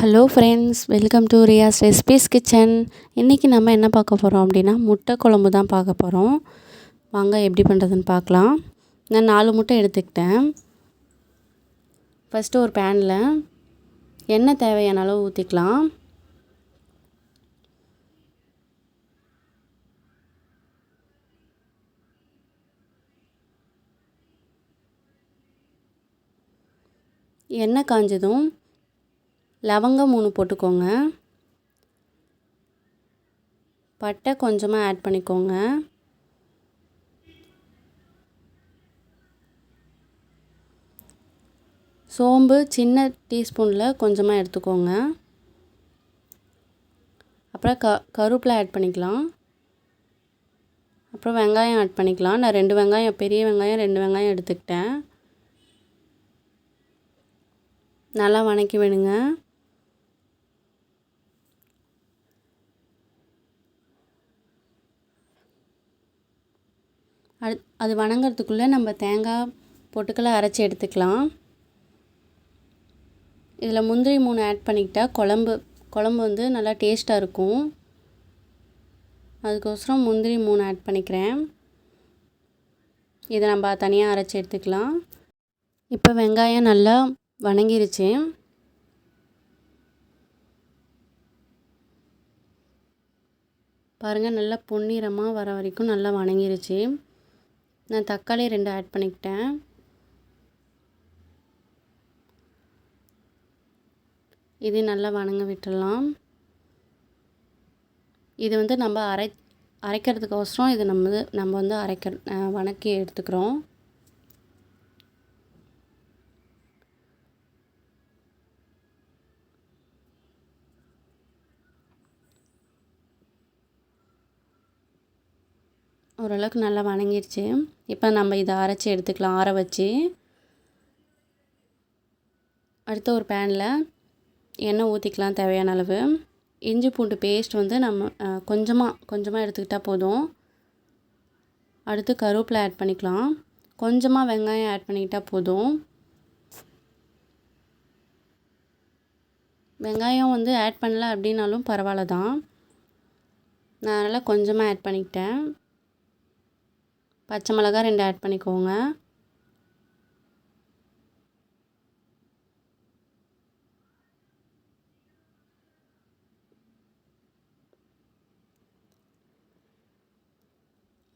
Hello friends welcome to Riyas recipes kitchen இன்றைக்கி நம்ம என்ன பார்க்க போகிறோம் அப்படின்னா முட்டை குழம்பு தான் பார்க்க போகிறோம் வாங்க எப்படி பண்ணுறதுன்னு பார்க்கலாம். நான் நாலு முட்டை எடுத்துக்கிட்டேன். ஃபஸ்ட்டு ஒரு பேனில் எண்ணெய் தேவையான அளவு ஊற்றிக்கலாம் எண்ணெய் காஞ்சதும் லவங்கம் மூணு போட்டுக்கோங்க. பட்டை கொஞ்சமாக ஆட் பண்ணிக்கோங்க. சோம்பு சின்ன டீஸ்பூனில் கொஞ்சமாக எடுத்துக்கோங்க. அப்புறம் க கருவேப்பிலை ஆட் பண்ணிக்கலாம். அப்புறம் வெங்காயம் ஆட் பண்ணிக்கலாம். நான் ரெண்டு வெங்காயம் பெரிய வெங்காயம் ரெண்டு வெங்காயம் எடுத்துக்கிட்டேன். நல்லா வணக்கி விடுங்க. அது அது வணங்கிறதுக்குள்ளே நம்ம தேங்காய் பொட்டுக்கெல்லாம் அரைச்சி எடுத்துக்கலாம். இதில் முந்திரி மூணு ஆட் பண்ணிக்கிட்டால் குழம்பு குழம்பு வந்து நல்லா டேஸ்ட்டாக இருக்கும். அதுக்கோசரம் முந்திரி மூணு ஆட் பண்ணிக்கிறேன். இதை நம்ம தனியாக அரைச்சி எடுத்துக்கலாம். இப்போ வெங்காயம் நல்லா வணங்கிருச்சு. பாருங்கள் நல்லா பொன்னிறமாக வர வரைக்கும் நல்லா வணங்கிருச்சு. நான் தக்காளி ரெண்டு ஆட் பண்ணிக்கிட்டேன். இது நல்லா வணங்க விட்டுடலாம். இது வந்து நம்ம அரை அரைக்கிறதுக்கோசரம் இது நம்ம நம்ம வந்து அரைக்க வணக்கி எடுத்துக்கிறோம். ஓரளவுக்கு நல்லா வணங்கிடுச்சு இப்போ நம்ம இதை அரைச்சி எடுத்துக்கலாம். ஆற வச்சு. அடுத்த ஒரு பேனில் எண்ணெய் ஊற்றிக்கலாம் தேவையான அளவு. இஞ்சி பூண்டு பேஸ்ட் வந்து நம்ம கொஞ்சமாக கொஞ்சமாக எடுத்துக்கிட்டால் போதும். அடுத்து கருவேப்பிலை ஆட் பண்ணிக்கலாம். கொஞ்சமாக வெங்காயம் ஆட் பண்ணிக்கிட்டால் போதும். வெங்காயம் வந்து ஆட் பண்ணல அப்படின்னாலும் பரவாயில்ல தான். நான் அதனால் கொஞ்சமாக ஆட் பண்ணிக்கிட்டேன். பச்சை மிளகா ரெண்டு ஆட் பண்ணிக்கோங்க.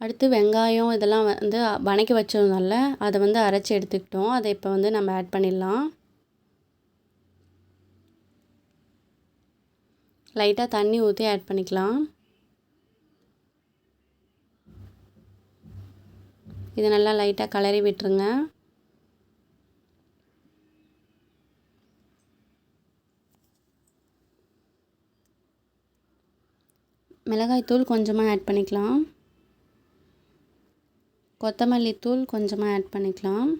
அடுத்து வெங்காயம் இதெல்லாம் வந்து வணக்கி வச்சதுனால அதை வந்து அரைச்சி எடுத்துக்கிட்டோம். அதை இப்போ வந்து நம்ம ஆட் பண்ணிடலாம். லைட்டாக தண்ணி ஊற்றி ஆட் பண்ணிக்கலாம். இது நல்லா லைட்டாக கலரி விட்டுருங்க. மிளகாய்த்தூள் கொஞ்சமாக ஆட் பண்ணிக்கலாம். கொத்தமல்லி தூள் கொஞ்சமாக ஆட் பண்ணிக்கலாம்.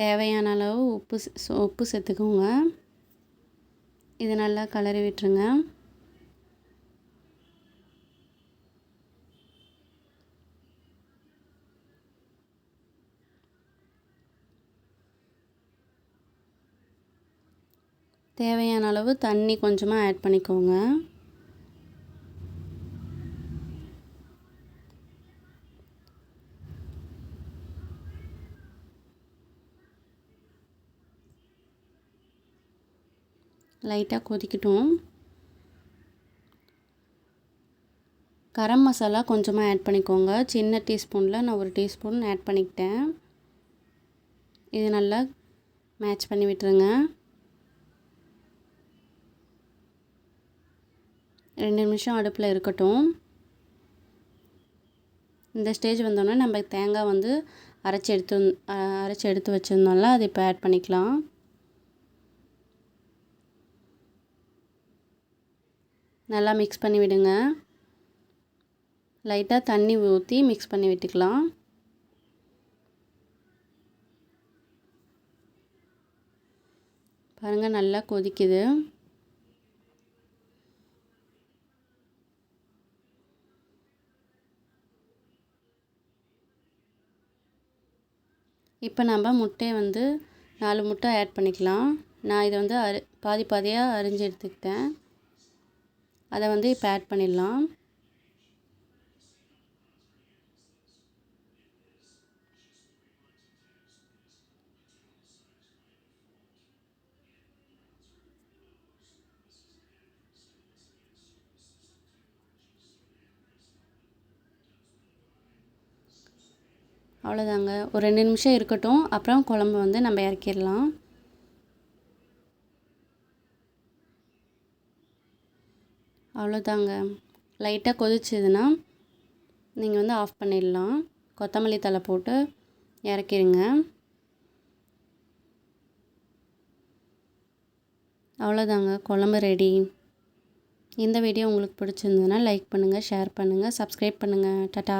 தேவையான அளவு உப்பு உப்பு சேர்த்துக்கோங்க. இது நல்லா கலரி விட்டுருங்க. தேவையான அளவு தண்ணி கொஞ்சமாக ஆட் பண்ணிக்கோங்க. லைட்டாக கொதிக்கட்டும். கரம் மசாலா கொஞ்சமாக ஆட் பண்ணிக்கோங்க. சின்ன டீஸ்பூனில் நான் ஒரு டீஸ்பூன் ஆட் பண்ணிக்கிட்டேன். இது நல்லா மேட்ச் பண்ணி விட்டுருங்க. ரெண்டு நிமிஷம் அடுப்பில் இருக்கட்டும். இந்த ஸ்டேஜ் வந்தோடனே நம்ம தேங்காய் வந்து அரைச்சி எடுத்து அரைச்சி எடுத்து வச்சுருந்தோம்ல அது இப்போ ஆட் பண்ணிக்கலாம். நல்லா மிக்ஸ் பண்ணி விடுங்க. லைட்டாக தண்ணி ஊற்றி மிக்ஸ் பண்ணி விட்டுக்கலாம். பாருங்கள் நல்லா கொதிக்குது. இப்போ நம்ம முட்டையை வந்து நாலு முட்டை ஆட் பண்ணிக்கலாம். நான் இதை வந்து அரி பாதி பாதியாக அரிஞ்சு எடுத்துக்கிட்டேன். அதை வந்து இப்போ ஆட் பண்ணிடலாம். அவ்வளோதாங்க. ஒரு ரெண்டு நிமிஷம் இருக்கட்டும். அப்புறம் குழம்பு வந்து நம்ம இறக்கிடலாம். அவ்வளோதாங்க. லைட்டாக கொதிச்சதுன்னா நீங்கள் வந்து ஆஃப் பண்ணிடலாம். கொத்தமல்லி தழை போட்டு இறக்கிருங்க அவ்வளோதாங்க. குழம்பு ரெடி. இந்த வீடியோ உங்களுக்கு பிடிச்சிருந்ததுன்னா லைக் பண்ணுங்கள் ஷேர் பண்ணுங்கள் சப்ஸ்கிரைப் பண்ணுங்கள் டாட்டா.